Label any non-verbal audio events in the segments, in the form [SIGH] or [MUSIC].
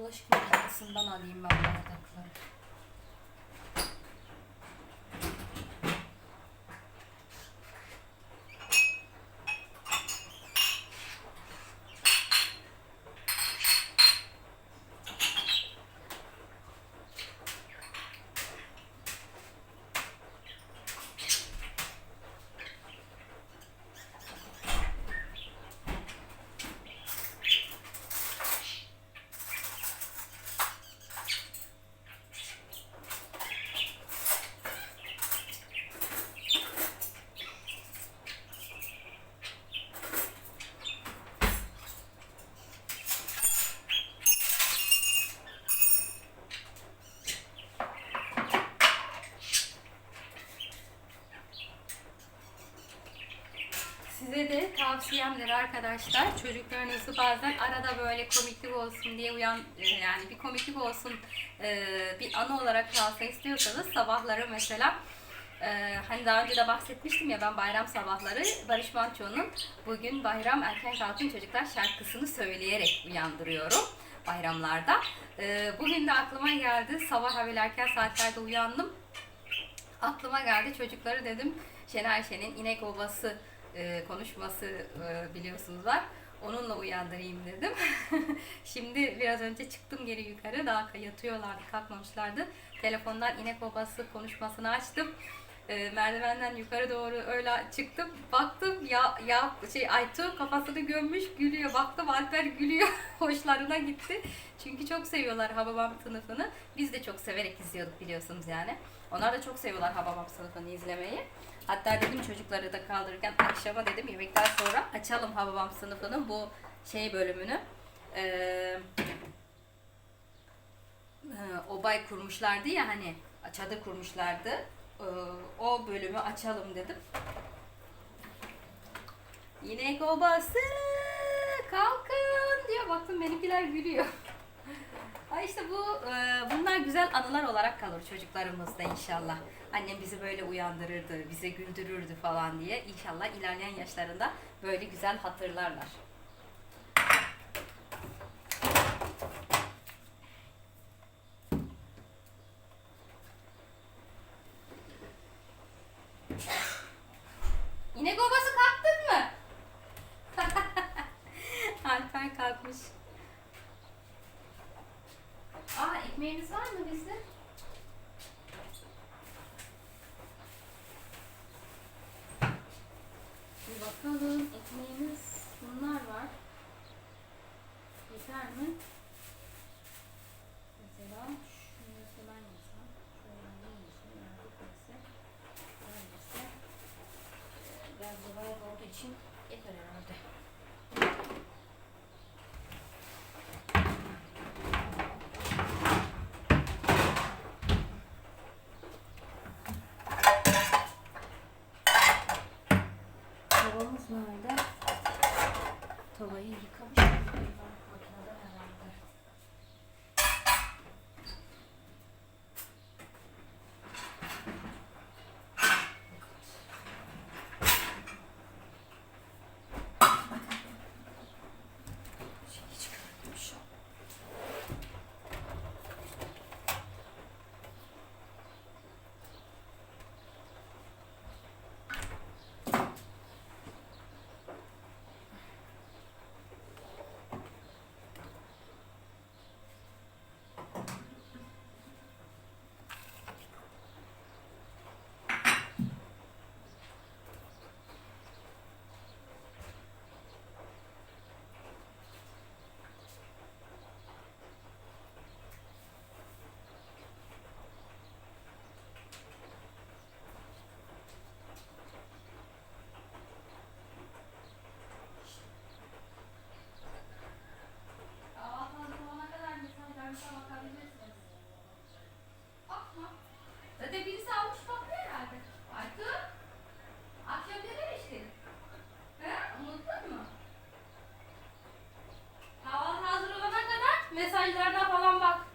bulaşık makinesinden alayım ben bardakları. Size de tavsiyemdir arkadaşlar. Çocuklarınızı bazen arada böyle komiklik olsun diye uyan e, yani bir komiklik olsun e, bir anı olarak kalsa istiyorsanız sabahları mesela e, hani daha önce de bahsetmiştim ya ben bayram sabahları Barış Manço'nun bugün bayram erken kalkın çocuklar şarkısını söyleyerek uyandırıyorum bayramlarda. Bugün de aklıma geldi sabah evvel erken saatlerde uyandım aklıma geldi çocukları dedim Şener Şen'in İnek Obası e, konuşması e, biliyorsunuz var. Onunla uyandırayım dedim. [LAUGHS] Şimdi biraz önce çıktım geri yukarı. Daha yatıyorlardı, kalkmamışlardı. Telefondan İnek Obası konuşmasını açtım. E, merdivenden yukarı doğru öyle çıktım. Baktım ya ya şey Aytu kafasını gömmüş gülüyor. Baktım Alper gülüyor. [LAUGHS] Hoşlarına gitti. Çünkü çok seviyorlar Hababam sınıfını. Biz de çok severek izliyorduk biliyorsunuz yani. Onlar da çok seviyorlar Hababam sınıfını izlemeyi. Hatta dedim çocukları da kaldırırken akşama dedim yemekten sonra açalım Hababam sınıfının bu şey bölümünü. Ee, e, obay kurmuşlardı ya hani çadır kurmuşlardı. Ee, o bölümü açalım dedim. İnek obası kalkın diyor. Baktım benimkiler gülüyor. Ay işte bu e, bunlar güzel anılar olarak kalır çocuklarımızda inşallah. Annem bizi böyle uyandırırdı, bize güldürürdü falan diye. İnşallah ilerleyen yaşlarında böyle güzel hatırlarlar. İnek obası kalktın mı? Alper kalkmış. Aa ekmeğiniz var mı bizde? Bir bakalım ekmeğimiz bunlar var. Yeter mi? Mesela şunu mesela ben yesem. Şöyle ben yesem. Neredeyse. Neredeyse. Ee, Biraz da bayat olduğu için yeter herhalde. mesajlarına falan bak.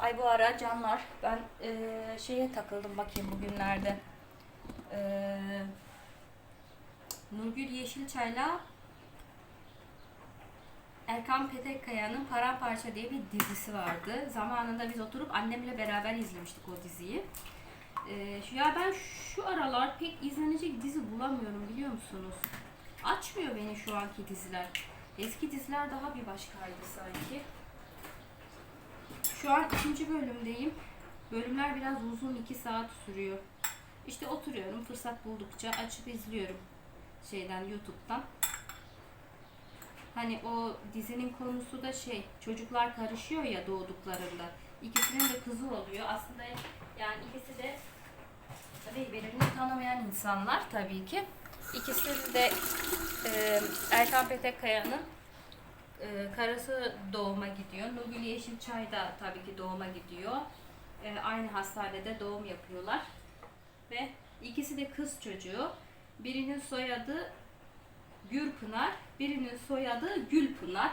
Ay bu ara canlar ben e, şeye takıldım bakayım bugünlerde. E, Nurgül Yeşilçay'la Erkan Petekkaya'nın Paramparça diye bir dizisi vardı. Zamanında biz oturup annemle beraber izlemiştik o diziyi. Ee, ya ben şu aralar pek izlenecek dizi bulamıyorum biliyor musunuz? Açmıyor beni şu anki diziler. Eski diziler daha bir başkaydı sanki. Şu an ikinci bölümdeyim. Bölümler biraz uzun, iki saat sürüyor. İşte oturuyorum, fırsat buldukça açıp izliyorum şeyden, YouTube'dan. Hani o dizinin konusu da şey, çocuklar karışıyor ya doğduklarında. İkisinin de kızı oluyor. Aslında yani ikisi de tabii birbirini tanımayan insanlar tabii ki. İkisi de e, Erkan Petekkaya'nın e, karısı doğuma gidiyor. Nurgül Yeşilçay da tabii ki doğuma gidiyor. E, aynı hastanede doğum yapıyorlar. Ve ikisi de kız çocuğu. Birinin soyadı Gürpınar, birinin soyadı Gülpınar.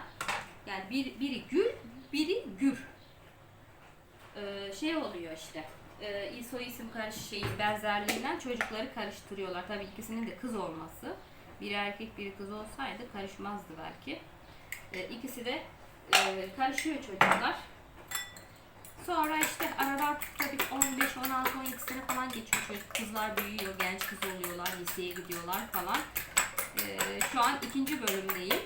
Yani bir, biri Gül, biri Gür. Ee, şey oluyor işte. E, soy isim karış şeyi benzerliğinden çocukları karıştırıyorlar. Tabii ikisinin de kız olması. Biri erkek, biri kız olsaydı karışmazdı belki. E, ikisi de e, karışıyor çocuklar. Sonra işte aradan tabii 15, 16, 12 sene falan geçiyor. Çocuk kızlar büyüyor, genç kız oluyorlar, liseye gidiyorlar falan. Ee, şu an ikinci bölümdeyim.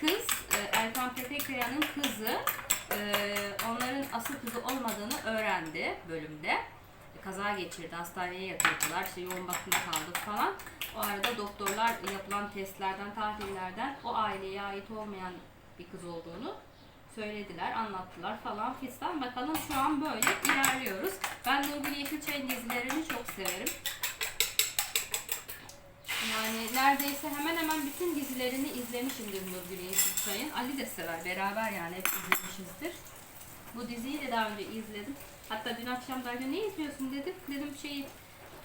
Kız, e, Erkan Petekkaya'nın kızı e, onların asıl kızı olmadığını öğrendi bölümde. Kaza geçirdi, hastaneye yatırdılar, işte yoğun bakımda kaldı falan. O arada doktorlar yapılan testlerden, tahlillerden o aileye ait olmayan bir kız olduğunu söylediler, anlattılar falan fistan. Bakalım şu an böyle ilerliyoruz. Ben Nurgül Yeşilçay'ın dizilerini çok severim. Yani neredeyse hemen hemen bütün dizilerini izlemişimdir Nurgül Yeşilçay'ın. Ali de sever, beraber yani hep izlemişizdir. Bu diziyi de daha önce izledim. Hatta dün akşam da ne izliyorsun dedi. Dedim şeyi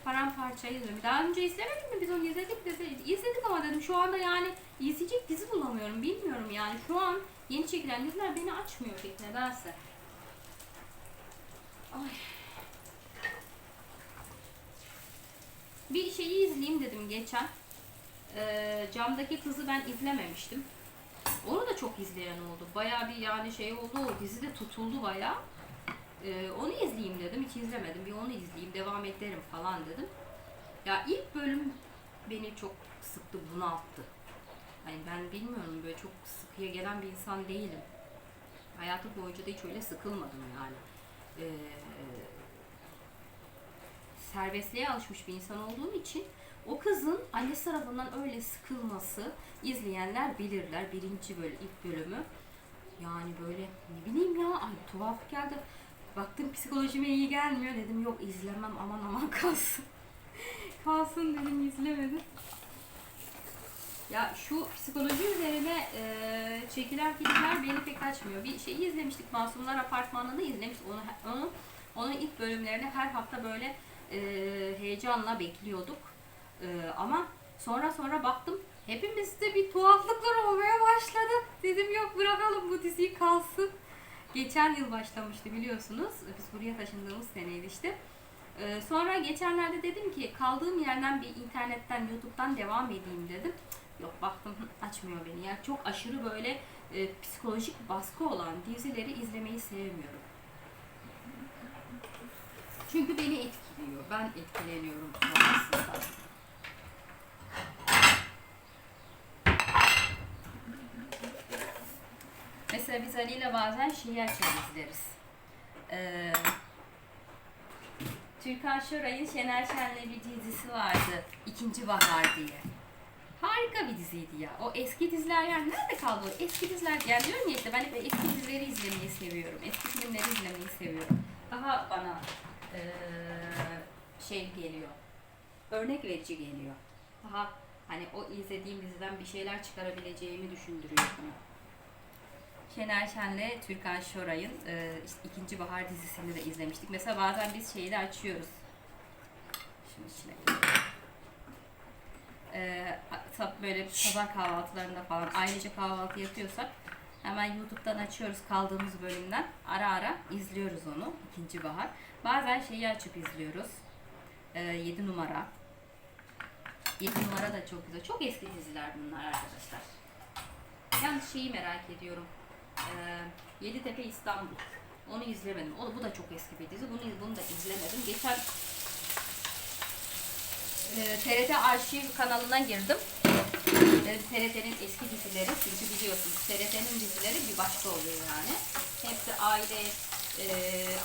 paramparça izliyorum. Daha önce izlemedik mi? Biz onu izledik dedi. İzledik ama dedim şu anda yani izleyecek dizi bulamıyorum. Bilmiyorum yani. Şu an yeni çekilen diziler beni açmıyor pek nedense. Ay. Bir şeyi izleyeyim dedim geçen. Ee, camdaki kızı ben izlememiştim. Onu da çok izleyen oldu. Bayağı bir yani şey oldu. O dizi de tutuldu bayağı. Ee, onu izleyeyim dedim. Hiç izlemedim. Bir onu izleyeyim. Devam ederim falan dedim. Ya ilk bölüm beni çok sıktı, bunalttı. Hani ben bilmiyorum böyle çok sıkıya gelen bir insan değilim. Hayatım boyunca da hiç öyle sıkılmadım yani. Ee, serbestliğe alışmış bir insan olduğum için o kızın annesi tarafından öyle sıkılması izleyenler bilirler. Birinci bölüm, ilk bölümü. Yani böyle ne bileyim ya ay tuhaf geldi. Baktım psikolojime iyi gelmiyor dedim yok izlemem aman aman [LAUGHS] kalsın. kalsın dedim izlemedim. Ya şu psikoloji üzerine e, çekilen filmler beni pek açmıyor. Bir şeyi izlemiştik Masumlar Apartmanı'nı izlemiştik. Onu, onu, onun ilk bölümlerini her hafta böyle e, heyecanla bekliyorduk. E, ama sonra sonra baktım hepimizde bir tuhaflıklar olmaya başladı. Dedim yok bırakalım bu diziyi kalsın. Geçen yıl başlamıştı biliyorsunuz. Biz buraya taşındığımız seneydi işte. Ee, sonra geçenlerde dedim ki kaldığım yerden bir internetten, YouTube'dan devam edeyim dedim. Yok baktım açmıyor beni. Yani çok aşırı böyle e, psikolojik baskı olan dizileri izlemeyi sevmiyorum. Çünkü beni etkiliyor. Ben etkileniyorum. Mesela biz Ali ile bazen şeyi açar izleriz. Ee, Türkan Şoray'ın Şener Şen'le bir dizisi vardı. İkinci Bahar diye. Harika bir diziydi ya. O eski diziler yani nerede kaldı o eski diziler? Yani diyorum ya işte ben hep eski dizileri izlemeyi seviyorum. Eski filmleri izlemeyi seviyorum. Daha bana eee, şey geliyor. Örnek verici geliyor. Daha hani o izlediğim diziden bir şeyler çıkarabileceğimi düşündürüyor bana. Şener Şen'le Türkan Şoray'ın e, işte ikinci bahar dizisini de izlemiştik. Mesela bazen biz şeyi de açıyoruz. Şimdi içine e, böyle sabah kahvaltılarında falan ailece kahvaltı yapıyorsak Hemen YouTube'dan açıyoruz kaldığımız bölümden. Ara ara izliyoruz onu. ikinci bahar. Bazen şeyi açıp izliyoruz. 7 numara. 7 numara da çok güzel. Çok eski diziler bunlar arkadaşlar. Yalnız şeyi merak ediyorum. Ee, Yeditepe İstanbul. Onu izlemedim. O, bu da çok eski bir dizi. Bunu, bunu da izlemedim. Geçen e, TRT Arşiv kanalına girdim. Dedim TRT'nin eski dizileri çünkü biliyorsunuz TRT'nin dizileri bir başka oluyor yani. Hepsi aile e,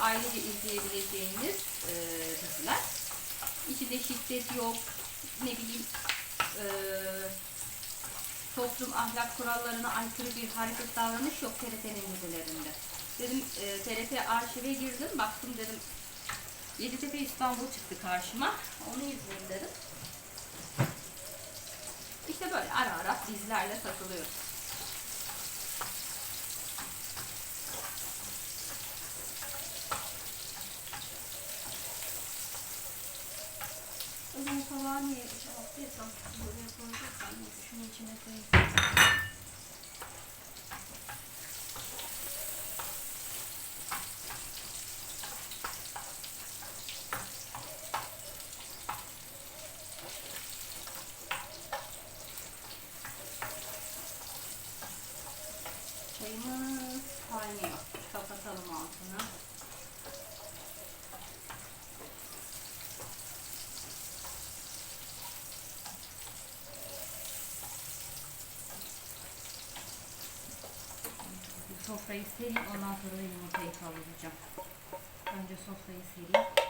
ailece izleyebileceğiniz e, diziler. İçinde şiddet yok, ne bileyim e, toplum ahlak kurallarına aykırı bir hareket davranış yok TRT'nin dizilerinde. Dedim e, TRT arşive girdim, baktım dedim Yeditepe İstanbul çıktı karşıma. Onu izleyeyim dedim. İşte böyle ara ara dizilerle takılıyoruz. Niye şey yaptıysam, buraya neyse şunun içine koyayım. Sofrayı sereyim ondan sonra da yumurtayı kavuracağım. Önce sofrayı sereyim.